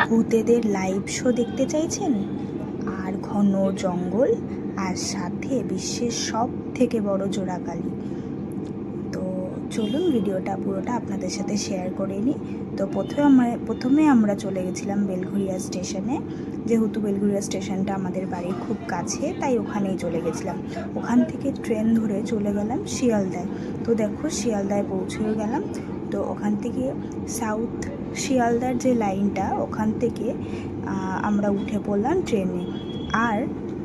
ভূতেদের live show দেখতে চাইছেন? আর ঘন জঙ্গল আর সাথে বিশ্বের সব থেকে বড় জোড়াকালি চলুন ভিডিওটা পুরোটা আপনাদের সাথে শেয়ার করে নিই। তো প্রথমে আমরা প্রথমে আমরা চলে গেছিলাম বেলঘরিয়া স্টেশনে। যেহেতু বেলঘরিয়া স্টেশনটা আমাদের বাড়ির খুব কাছে, তাই ওখানেই চলে গেছিলাম। ওখান থেকে ট্রেন ধরে চলে গেলাম শিয়ালদায়। তো দেখো শিয়ালদায় পৌঁছেও গেলাম। তো ওখান থেকে সাউথ শিয়ালদার যে লাইনটা ওখান থেকে আমরা উঠে পড়লাম ট্রেনে। আর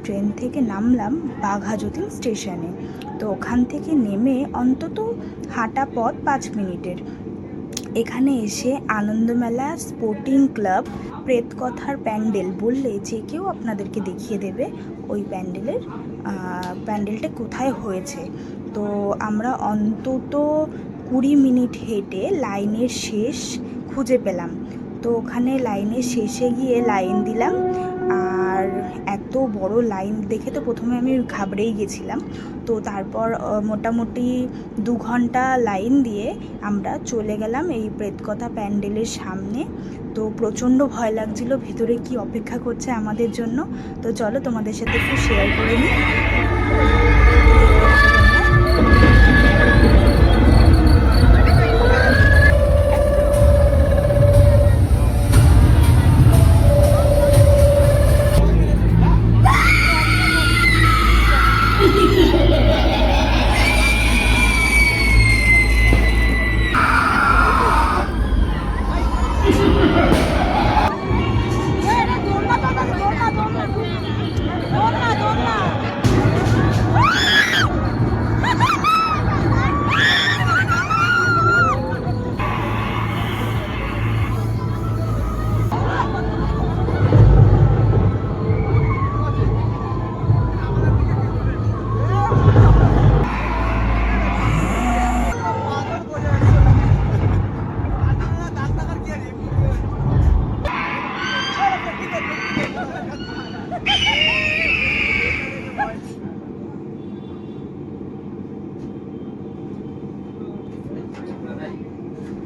ট্রেন থেকে নামলাম বাঘাযতীন স্টেশনে। তো ওখান থেকে নেমে অন্তত হাঁটা পথ পাঁচ মিনিটের। এখানে এসে আনন্দমেলা স্পোর্টিং ক্লাব প্রেতকথার প্যান্ডেল বললে যে কেউ আপনাদেরকে দেখিয়ে দেবে ওই প্যান্ডেলের প্যান্ডেলটা কোথায় হয়েছে। তো আমরা অন্তত কুড়ি মিনিট হেঁটে লাইনের শেষ খুঁজে পেলাম। তো ওখানে লাইনের শেষে গিয়ে লাইন দিলাম। আর বড় লাইন দেখে তো প্রথমে আমি ঘাবড়েই গেছিলাম। তো তারপর মোটামুটি দু ঘণ্টা লাইন দিয়ে আমরা চলে গেলাম এই প্রেতকথা প্যান্ডেলের সামনে। তো প্রচণ্ড ভয় লাগছিল, ভিতরে কি অপেক্ষা করছে আমাদের জন্য। তো চলো তোমাদের সাথে একটু শেয়ার করে নিই।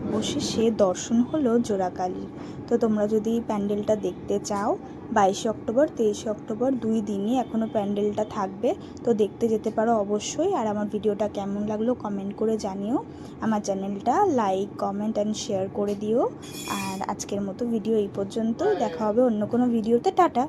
অবশেষে দর্শন হলো জোড়াকালির। তো তোমরা যদি প্যান্ডেলটা দেখতে চাও বাইশে অক্টোবর, তেইশে অক্টোবর, দুই দিনই এখনও প্যান্ডেলটা থাকবে। তো দেখতে যেতে পারো অবশ্যই। আর আমার ভিডিওটা কেমন লাগল কমেন্ট করে জানিও। আমার চ্যানেলটা লাইক, কমেন্ট অ্যান্ড শেয়ার করে দিও। আর আজকের মতো ভিডিও এই পর্যন্ত দেখা হবে অন্য কোনো ভিডিওতে। টাটা!